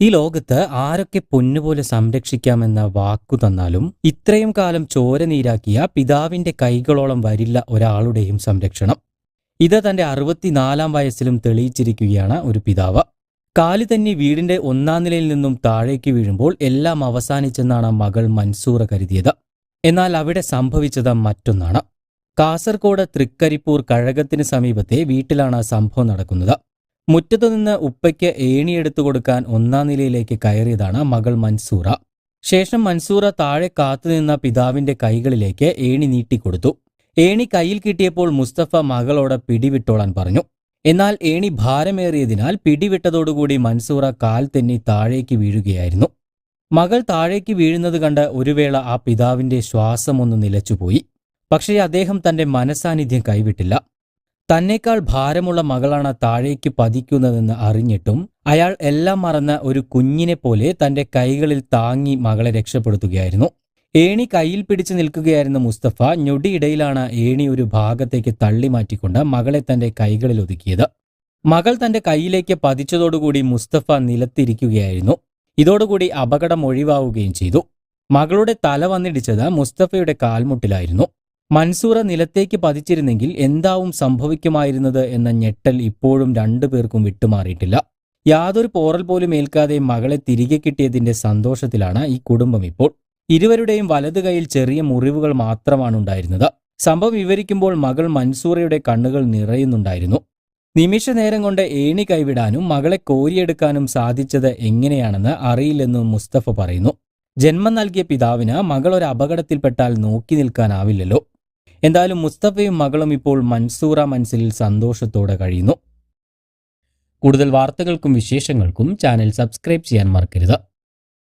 ഈ ലോകത്ത് ആരൊക്കെ പൊന്നുപോലെ സംരക്ഷിക്കാമെന്ന വാക്കു തന്നാലും ഇത്രയും കാലം ചോര നീരാക്കിയ പിതാവിന്റെ കൈകളോളം വരില്ല ഒരാളുടെയും സംരക്ഷണം. ഇത് തന്റെ അറുപത്തിനാലാം വയസ്സിലും തെളിയിച്ചിരിക്കുകയാണ് ഒരു പിതാവ്. കാലി തന്നെ വീടിന്റെ ഒന്നാം നിലയിൽ നിന്നും താഴേക്ക് വീഴുമ്പോൾ എല്ലാം അവസാനിച്ചെന്നാണ് മകൾ മൻസൂറ കരുതിയത്. എന്നാൽ അവിടെ സംഭവിച്ചത് മറ്റൊന്നാണ്. കാസർഗോഡ് തൃക്കരിപ്പൂർ കഴകത്തിന് സമീപത്തെ വീട്ടിലാണ് സംഭവം നടക്കുന്നത്. മുറ്റത്തുനിന്ന് ഉപ്പയ്ക്ക് ഏണിയെടുത്തു കൊടുക്കാൻ ഒന്നാം നിലയിലേക്ക് കയറിയതാണ് മകൾ മൻസൂറ. ശേഷം മൻസൂറ താഴെ കാത്തുനിന്ന പിതാവിന്റെ കൈകളിലേക്ക് ഏണി നീട്ടിക്കൊടുത്തു ഏണി കയ്യിൽ കിട്ടിയപ്പോൾ മുസ്തഫ മകളോട് പിടിവിട്ടോളാൻ പറഞ്ഞു. എന്നാൽ ഏണി ഭാരമേറിയതിനാൽ പിടിവിട്ടതോടുകൂടി മൻസൂറ കാൽ തെന്നി താഴേക്ക് വീഴുകയായിരുന്നു. മകൾ താഴേക്ക് വീഴുന്നത് കണ്ട് ഒരു വേള ആ പിതാവിന്റെ ശ്വാസമൊന്ന് നിലച്ചുപോയി. പക്ഷേ അദ്ദേഹം തന്റെ മനസാന്നിധ്യം കൈവിട്ടില്ല. തന്നേക്കാൾ ഭാരമുള്ള മകളാണ് താഴേക്ക് പതിക്കുന്നതെന്ന് അറിഞ്ഞിട്ടും അയാൾ എല്ലാം മറന്ന ഒരു കുഞ്ഞിനെ പോലെ തന്റെ കൈകളിൽ താങ്ങി മകളെ രക്ഷപ്പെടുത്തുകയായിരുന്നു. ഏണി കയ്യിൽ പിടിച്ചു നിൽക്കുകയായിരുന്ന മുസ്തഫ ഞൊടിയിടയിലാണ് ഏണി ഒരു ഭാഗത്തേക്ക് തള്ളി മാറ്റിക്കൊണ്ട് മകളെ തന്റെ കൈകളിൽ ഒതുക്കിയത്. മകൾ തന്റെ കൈയിലേക്ക് പതിച്ചതോടുകൂടി മുസ്തഫ നിലത്തിരിക്കുകയായിരുന്നു. ഇതോടുകൂടി അപകടം ഒഴിവാവുകയും ചെയ്തു. മകളുടെ തല വന്നിടിച്ചത് മുസ്തഫയുടെ കാൽമുട്ടിലായിരുന്നു. മൻസൂറ നിലത്തേക്ക് പതിച്ചിരുന്നെങ്കിൽ എന്താവും സംഭവിക്കുമായിരുന്നത് എന്ന ഞെട്ടൽ ഇപ്പോഴും രണ്ടു പേർക്കും വിട്ടുമാറിയിട്ടില്ല. യാതൊരു പോറൽ പോലും ഏൽക്കാതെ മകളെ തിരികെ കിട്ടിയതിന്റെ സന്തോഷത്തിലാണ് ഈ കുടുംബം ഇപ്പോൾ. ഇരുവരുടെയും വലതു കൈയിൽ ചെറിയ മുറിവുകൾ മാത്രമാണ് ഉണ്ടായിരുന്നത്. സംഭവം വിവരിക്കുമ്പോൾ മകൾ മൻസൂറയുടെ കണ്ണുകൾ നിറയുന്നുണ്ടായിരുന്നു. നിമിഷ നേരം കൊണ്ട് ഏണി കൈവിടാനും മകളെ കോരിയെടുക്കാനും സാധിച്ചത് എങ്ങനെയാണെന്ന് അറിയില്ലെന്നും മുസ്തഫ പറയുന്നു. ജന്മം നൽകിയ പിതാവിന് മകൾ ഒരു അപകടത്തിൽപ്പെട്ടാൽ നോക്കി നിൽക്കാനാവില്ലല്ലോ. എന്തായാലും മുസ്തഫയും മകളും ഇപ്പോൾ മൻസൂറ മനസ്സിൽ സന്തോഷത്തോടെ കഴിയുന്നു. കൂടുതൽ വാർത്തകൾക്കും വിശേഷങ്ങൾക്കും ചാനൽ സബ്സ്ക്രൈബ് ചെയ്യാൻ മറക്കരുത്.